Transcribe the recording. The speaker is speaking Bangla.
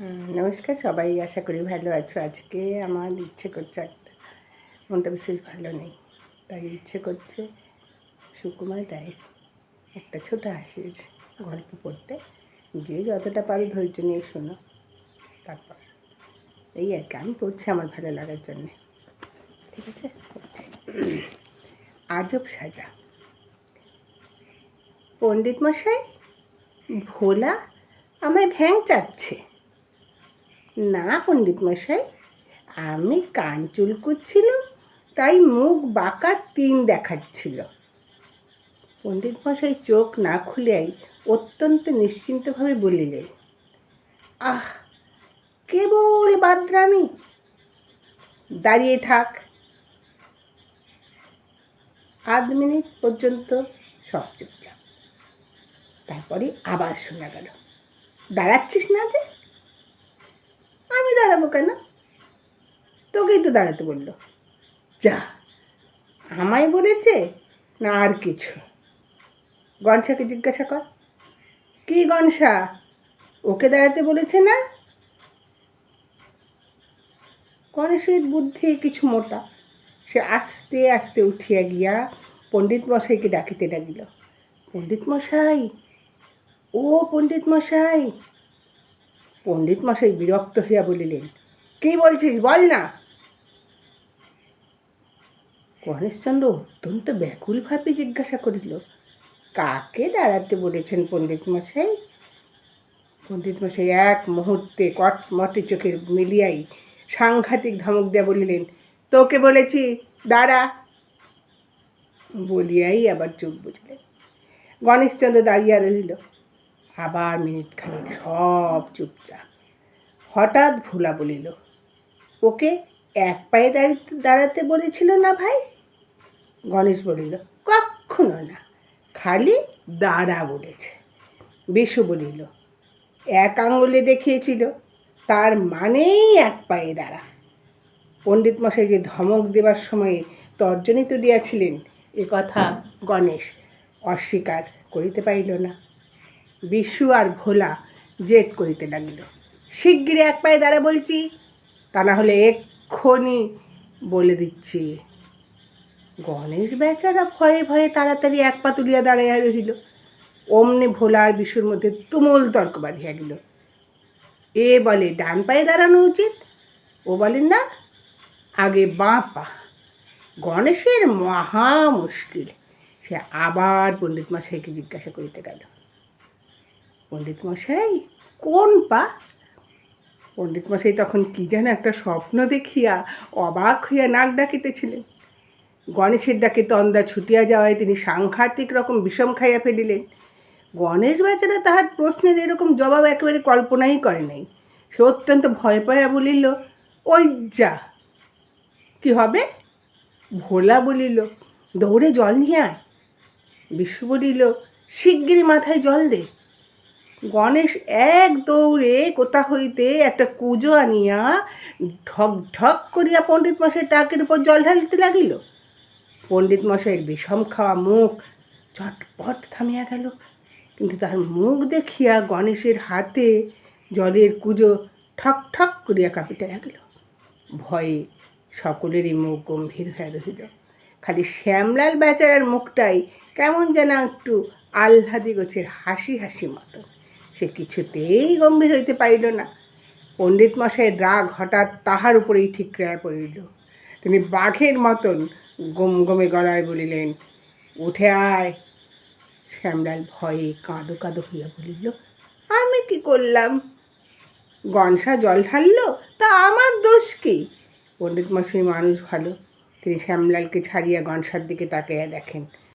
নমস্কার, সবাই আশা করি ভালো আছো। আজকে আমার ইচ্ছে করছে একটা, মনটা বিশেষ ভালো নেই, তাই ইচ্ছে করছে সুকুমার রায়ের একটা ছোট হাসির গল্প পড়তে। যে যতটা পারো ধৈর্য নিয়ে শোনো, তারপর এই আর কি, আমি পড়ছি আমার ভালো লাগার জন্যে। ঠিক আছে। আজব সাজা। পণ্ডিত মশাই, ভোলা আমায় ভ্যাং চাচ্ছে। না পণ্ডিত মশাই আমি কান চুল করছিলাম তাই মুখ বাঁকা তিন দেখাচ্ছিল। পণ্ডিত মশাই চোখ না খুলেই অত্যন্ত নিশ্চিন্তভাবে বলিলেন, আহ, কেবল বাদরামি। দাঁড়িয়ে থাক। আধ মিনিট পর্যন্ত সব চুপচাপ। তারপরে আবার শোনা গেল। দাঁড়াচ্ছিস না যে? আমি দাঁড়াবো কেন তোকেই তো দাঁড়াতে বলল। যা, আমায় বলেছে না আর কিছু। গনসাকে জিজ্ঞাসা কর। কি গনসা? ওকে দাঁড়াতে বলেছে না? গণেশের বুদ্ধি কিছু মোটা। সে আস্তে আস্তে উঠিয়া গিয়া পণ্ডিত মশাইকে ডাকিতে লাগিল। পণ্ডিত মশাই? ও পণ্ডিত মশাই পণ্ডিত মশাই বিরক্ত হইয়া বলিলেন, কি বলছিস? বল না। গণেশচন্দ্র অত্যন্ত ব্যাকুলভাবে জিজ্ঞাসা করিল, কাকে দাঁড়াতে বলেছেন পণ্ডিত মশাই? পণ্ডিত মশাই এক মুহূর্তে কটমটে চোখের মিলিয়াই সাংঘাতিক ধমক দিয়া বলিলেন, তোকে বলেছি, দাঁড়া। বলিয়াই আবার চোখ বুঝলেন গণেশচন্দ্র দাঁড়িয়ে রহিল। আবার মিনিট খানিক সব চুপচাপ। হঠাৎ ভোলা বলিল, ওকে এক পায়ে দাঁড়িয়ে দাঁড়াতে বলেছিল না ভাই? গণেশ বলিল কখনো না, খালি দাঁড়া বলেছে। বিশু বলিল, এক আঙুলে দেখিয়েছিল, তার মানেই এক পায়ে দাঁড়া। পণ্ডিত মশাই যে ধমক দেবার সময়ে তর্জনী তুলিয়াছিলেন, এ কথা গণেশ অস্বীকার করিতে পারিল না। বিশু আর ভোলা জেদ করিতে লাগিল। শিগগিরি এক পায়ে দাঁড়া বলছি, তা না হলে এক্ষুনি বলে দিচ্ছি। গণেশ বেচারা ভয়ে ভয়ে তাড়াতাড়ি এক পা তুলিয়া দাঁড়াইয়া রহিল। অমনি ভোলা আর বিশুর মধ্যে তুমুল তর্ক বাঁধিয়া গেল। এ বলে, ডান পায়ে দাঁড়ানো উচিত? ও বলেন না, আগে বাঁ পা। গণেশের মহা মুশকিল। সে আবার পণ্ডিত মশাইকে জিজ্ঞাসা করিতে গেল। পণ্ডিত মশাই কোন পা? পণ্ডিত মশাই তখন কি যেন একটা স্বপ্ন দেখিয়া অবাক হইয়া নাক ডাকিতেছিলেন। গণেশের ডাকে তন্দা ছুটিয়া যাওয়ায় তিনি সাংঘাতিক রকম বিষম খাইয়া ফেলিলেন। গণেশ বেচারা তাহার প্রশ্নের এরকম জবাব একেবারে কল্পনাই করে নাই। সে অত্যন্ত ভয় পাইয়া বলিল, ওই যা। কি হবে? ভোলা বলিল, দৌড়ে জল নিয়ে আয়। বিশু বলিল, শিগগিরই মাথায় জল দে। গণেশ এক দৌড়ে কোথা হইতে একটা কুজো আনিয়া ঢক ঢক করিয়া পণ্ডিত মশাই টাকের উপর জল ঢালিতে লাগিল। পণ্ডিত মশাইয়ের বিষম খাওয়া মুখ চটপট থামিয়া গেল। কিন্তু তার মুখ দেখিয়া গণেশের হাতে জলের কুজো ঠক ঠক করিয়া কাঁপিতে লাগিল। ভয়ে সকলেরই মুখ গম্ভীর হয়ে রহিল। খালি শ্যামলাল বেচারার মুখটাই কেমন যেন একটু আহ্লাদি গোছের হাসি হাসি মতো। সে কিছুতেই গম্ভীর হইতে পারিল না। পণ্ডিত মশাইয়ের রাগ হঠাৎ তাহার উপরেই ঠিক ক্রিয়া পড়িল। তিনি বাঘের মতন গম গমে গলায় বলিলেন, উঠে আয়। শ্যামলাল ভয়ে কাঁদো কাঁদো হইয়া বলিল, আমি কি করলাম? গনসা জল ঢাললো? তা আমার দোষ কি? পণ্ডিত মশাই মানুষ ভালো। তিনি শ্যামলালকে ছাড়িয়া গনসার দিকে তাকাইয়া দেখেন।